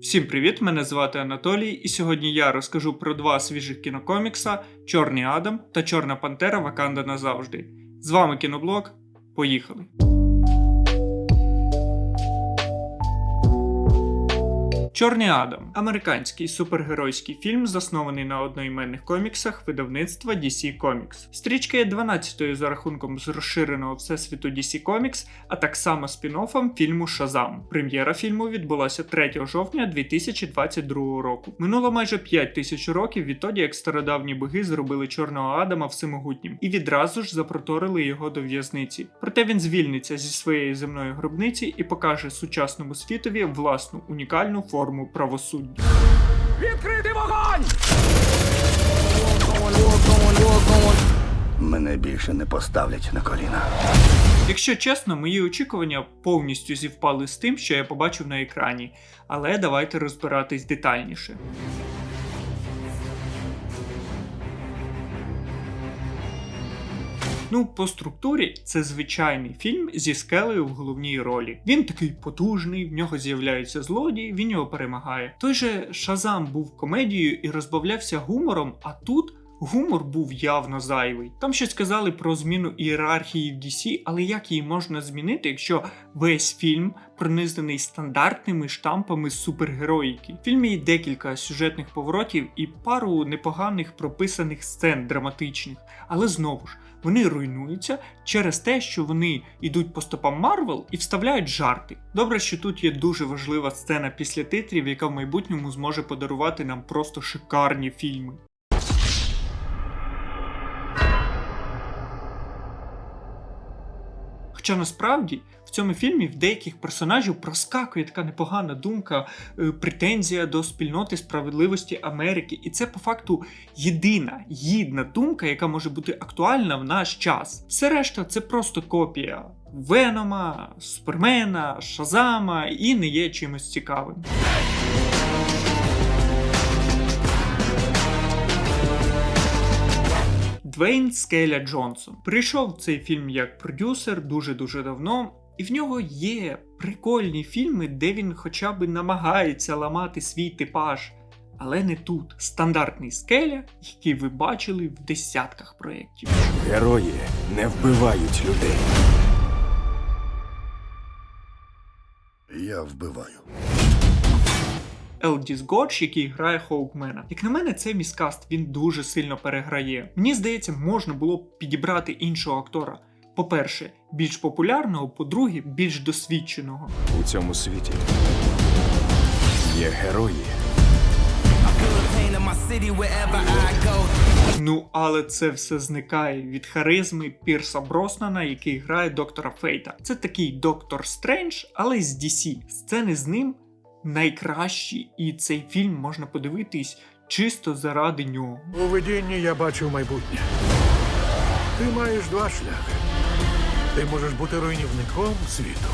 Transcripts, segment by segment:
Всім привіт! Мене звати Анатолій, і сьогодні я розкажу про два свіжих кінокомікса Чорний Адам та Чорна Пантера Ваканда назавжди. З вами кіноблог. Поїхали! Чорний Адам американський супергеройський фільм, заснований на одноіменних коміксах видавництва DC Comics. Стрічка є 12-ю за рахунком з розширеного всесвіту DC Comics, а так само спін-оффом фільму Шазам. Прем'єра фільму відбулася 3 жовтня 2022 року. Минуло майже 5 тисяч років відтоді, як стародавні боги зробили Чорного Адама всемогутнім і відразу ж запроторили його до в'язниці. Проте він звільниться зі своєї земної гробниці і покаже сучасному світові власну унікальну форму правосуддя. Відкрити вогонь! Мене більше не поставлять на коліна. Якщо чесно, мої очікування повністю зівпали з тим, що я побачив на екрані, але давайте розбиратись детальніше. Ну, по структурі це звичайний фільм зі скелею в головній ролі. Він такий потужний, в нього з'являється злодій, він його перемагає. Той же Шазам був комедією і розбавлявся гумором, а тут Гумор був явно зайвий. Там щось сказали про зміну ієрархії в DC, але як її можна змінити, якщо весь фільм пронизаний стандартними штампами супергероїки? В фільмі є декілька сюжетних поворотів і пару непоганих прописаних сцен драматичних, але знову ж. Вони руйнуються через те, що вони йдуть по стопам Марвел і вставляють жарти. Добре, що тут є дуже важлива сцена після титрів, яка в майбутньому зможе подарувати нам просто шикарні фільми. Хоча насправді в цьому фільмі в деяких персонажів проскакує така непогана думка, е, претензія до спільноти справедливості Америки, і це по факту єдина гідна думка, яка може бути актуальна в наш час. Все решта це просто копія Венома, Супермена, Шазама і не є чимось цікавим. Двейн Скеля Джонсон прийшов в цей фільм як продюсер дуже-дуже давно, і в нього є прикольні фільми, де він хоча б намагається ламати свій типаж. Але не тут. Стандартний скеля, який ви бачили в десятках проєктів. Герої не вбивають людей. Я вбиваю. Елдіс Годж, який грає Хоукмена. Як на мене, цей міскаст він дуже сильно переграє. Мені здається, можна було б підібрати іншого актора. По-перше, більш популярного, по-друге, більш досвідченого. У цьому світі є герої. Ну, але це все зникає від харизми Пірса Броснана, який грає доктора Фейта. Це такий доктор Стрендж, але з DC. Сцени з ним найкращі, і цей фільм можна подивитись чисто заради нього. У видінні я бачив майбутнє. Ти маєш два шляхи. Ти можеш бути руйнівником світу.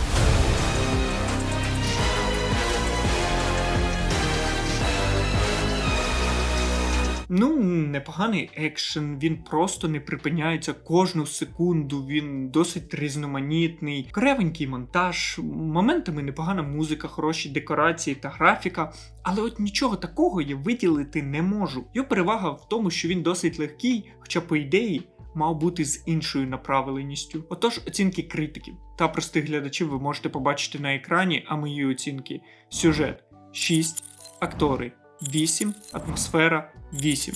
Ну, непоганий екшен, він просто не припиняється кожну секунду, він досить різноманітний, кревенький монтаж, моментами непогана музика, хороші декорації та графіка. Але от нічого такого я виділити не можу. Його перевага в тому, що він досить легкий, хоча, по ідеї, мав бути з іншою направленістю. Отож, оцінки критиків та простих глядачів ви можете побачити на екрані, а мої оцінки: сюжет 6, актори 8, атмосфера 8.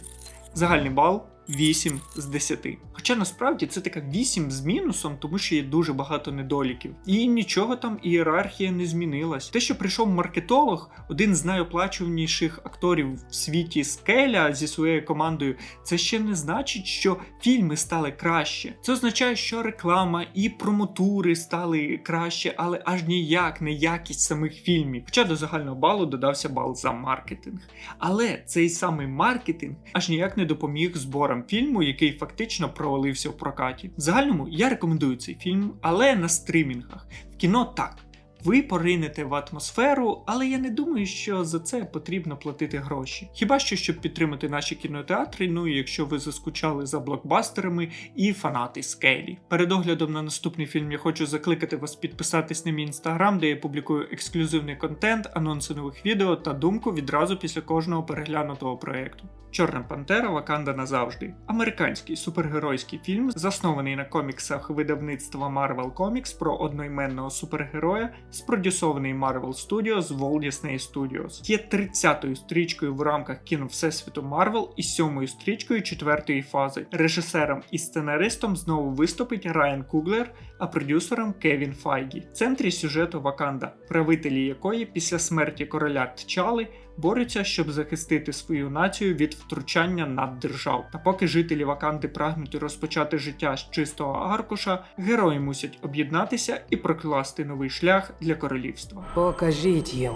Загальний бал 8 з 10. Хоча насправді це така 8 з мінусом, тому що є дуже багато недоліків. І нічого там ієрархія не змінилась. Те, що прийшов маркетолог, один з найоплачуваніших акторів в світі Скеля зі своєю командою, це ще не значить, що фільми стали краще. Це означає, що реклама і промотури стали краще, але аж ніяк не якість самих фільмів. Хоча до загального балу додався бал за маркетинг. Але цей самий маркетинг аж ніяк не допоміг зборам фільму, який фактично провалився в прокаті. В загальному я рекомендую цей фільм, але на стрімінгах. В кіно так. Ви поринете в атмосферу, але я не думаю, що за це потрібно платити гроші. Хіба що щоб підтримати наші кінотеатри, ну і якщо ви заскучали за блокбастерами і фанати скелі. Перед оглядом на наступний фільм я хочу закликати вас підписатись на мій інстаграм, де я публікую ексклюзивний контент, анонси нових відео та думку відразу після кожного переглянутого проєкту. Чорна Пантера Ваканда назавжди. Американський супергеройський фільм, заснований на коміксах видавництва Marvel Comics про одноіменного супергероя, спродюсований Marvel Studios з Walt Disney Studios. Є 30-ю стрічкою в рамках кіно Всесвіту Marvel і 7-ю стрічкою четвертої фази. Режисером і сценаристом знову виступить Райан Куглер, а продюсером Кевін Файгі. В центрі сюжету Ваканда, правителі якої після смерті короля Тчали борються, щоб захистити свою націю від втручання наддержав. Та поки жителі Ваканди прагнуть розпочати життя з чистого аркуша, герої мусять об'єднатися і прокласти новий шлях для королівства. Покажіть їм,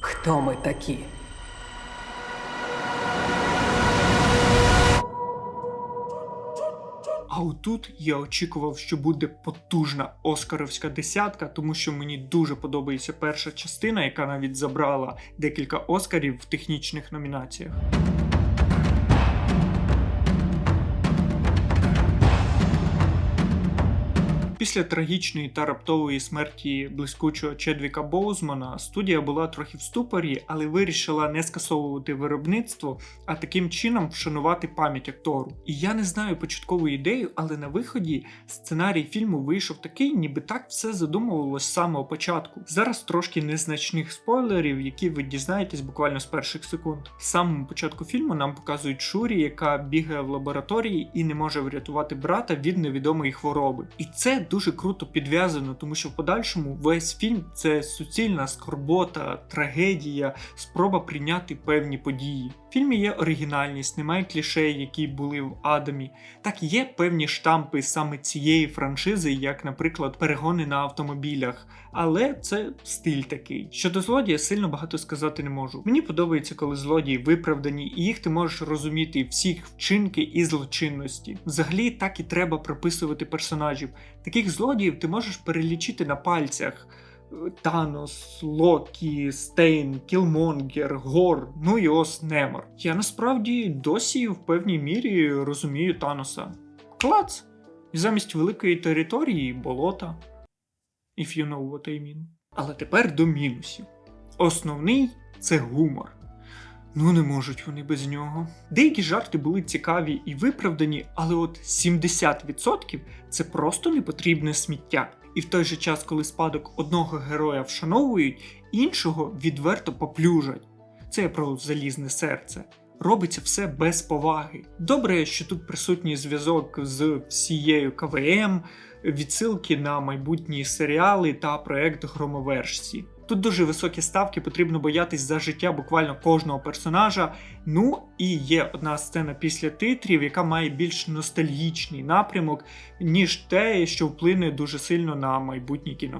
хто ми такі. Отут я очікував, що буде потужна оскаровська десятка, тому що мені дуже подобається перша частина, яка навіть забрала декілька оскарів в технічних номінаціях. Після трагічної та раптової смерті блискучого Чедвіка Боузмана студія була трохи в ступорі, але вирішила не скасовувати виробництво, а таким чином вшанувати пам'ять актору. І я не знаю початкову ідею, але на виході сценарій фільму вийшов такий, ніби так все задумувалось з самого початку. Зараз трошки незначних спойлерів, які ви дізнаєтесь буквально з перших секунд. В самому початку фільму нам показують Шурі, яка бігає в лабораторії і не може врятувати брата від невідомої хвороби. І це дуже круто підв'язано, тому що в подальшому весь фільм це суцільна скорбота, трагедія, спроба прийняти певні події. В фільмі є оригінальність, немає клішей, які були в Адамі. Так є певні штампи саме цієї франшизи, як, наприклад, перегони на автомобілях. Але це стиль такий. Щодо злодія, сильно багато сказати не можу. Мені подобається, коли злодії виправдані, і їх ти можеш розуміти всіх вчинки і злочинності. Взагалі так і треба прописувати персонажів. Таких злодіїв ти можеш перелічити на пальцях. Танос, Локі, Стейн, Кілмонгер, Гор, ну і ос Немор. Я насправді досі в певній мірі розумію Таноса. Клац! І замість великої території болота. If you know what I mean. Але тепер до мінусів. Основний це гумор. Ну не можуть вони без нього. Деякі жарти були цікаві і виправдані, але от 70% це просто непотрібне сміття. І в той же час, коли спадок одного героя вшановують, іншого відверто поплюжать. Це про залізне серце. Робиться все без поваги. Добре, що тут присутній зв'язок з всією КВМ, відсилки на майбутні серіали та проект Громовершці. Тут дуже високі ставки, потрібно боятись за життя буквально кожного персонажа. Ну і є одна сцена після титрів, яка має більш ностальгічний напрямок, ніж те, що вплине дуже сильно на майбутнє кіно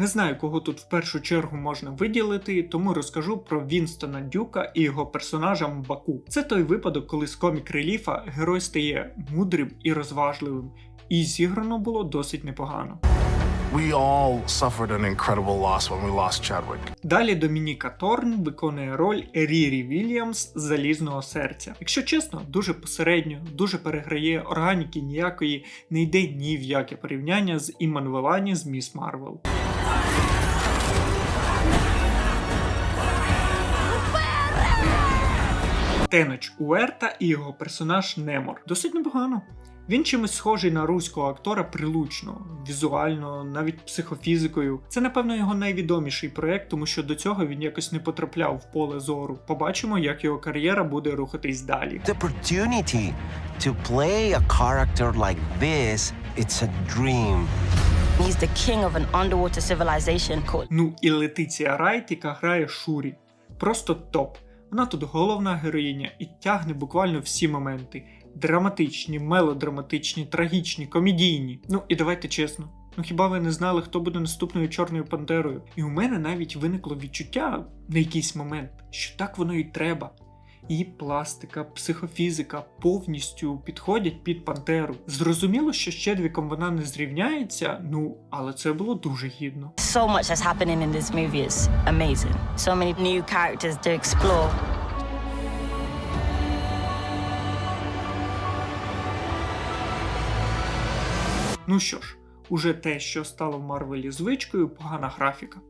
Не знаю, кого тут в першу чергу можна виділити, тому розкажу про Вінстона Дюка і його персонажа Мбаку. Це той випадок, коли з комік реліфа герой стає мудрим і розважливим, і зіграно було досить непогано. We all suffered an incredible loss when we lost Chadwick. Далі Домініка Торн виконує роль Рірі Вільямс з залізного серця. Якщо чесно, дуже посередньо, дуже переграє органіки ніякої, не йде ні в яке порівняння з Іммануелані з Міс Марвел. Теноч Уерта і його персонаж Немор. Досить непогано. Він чимось схожий на руського актора прилучно, візуально, навіть психофізикою. Це, напевно, його найвідоміший проект, тому що до цього він якось не потрапляв в поле зору. Побачимо, як його кар'єра буде рухатись далі. To play a character like this, it's a dream. He's the king of an underwater civilization Ну і Летиція Райт, яка грає Шурі. Просто топ. Вона тут головна героїня і тягне буквально всі моменти: драматичні, мелодраматичні, трагічні, комедійні. Ну і давайте чесно. Ну хіба ви не знали, хто буде наступною чорною пантерою? І у мене навіть виникло відчуття на якийсь момент, що так воно і треба. І пластика, психофізика повністю підходять під Пантеру. Зрозуміло, що з Чедвіком вона не зрівняється, ну але це було дуже гідно. So much that's happening in this movie is amazing. So many new characters to explore. Ну що ж, уже те, що стало в Марвелі звичкою, погана графіка.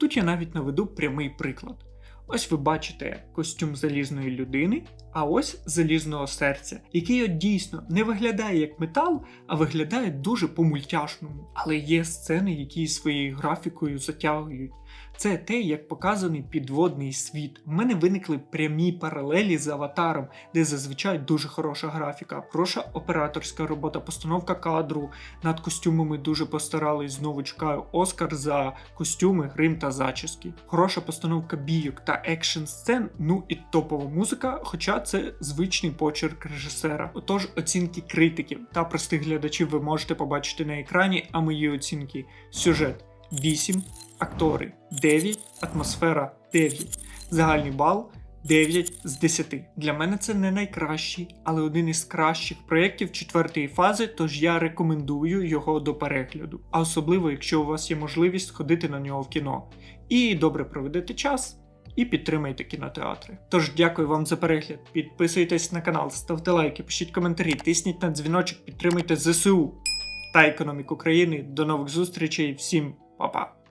Тут я навіть наведу прямий приклад. Ось ви бачите костюм залізної людини, а ось залізного серця, який от дійсно не виглядає як метал, а виглядає дуже по-мультяшному. Але є сцени, які своєю графікою затягують. Це те, як показаний підводний світ. У мене виникли прямі паралелі з аватаром, де зазвичай дуже хороша графіка, хороша операторська робота, постановка кадру. Над костюмами дуже постарались. Знову чекаю Оскар за костюми, грим та зачіски. Хороша постановка бійок та екшн сцен, ну і топова музика, хоча це звичний почерк режисера. Отож, оцінки критиків та простих глядачів ви можете побачити на екрані, а мої оцінки сюжет 8, актори 9, атмосфера 9, загальний бал 9 з 10. Для мене це не найкращий, але один із кращих проєктів четвертої фази, тож я рекомендую його до перегляду. А особливо, якщо у вас є можливість ходити на нього в кіно. І добре проведете час. І підтримайте кінотеатри. Тож дякую вам за перегляд. Підписуйтесь на канал, ставте лайки, пишіть коментарі, тисніть на дзвіночок, підтримуйте ЗСУ та економіку країни. До нових зустрічей, всім па-па!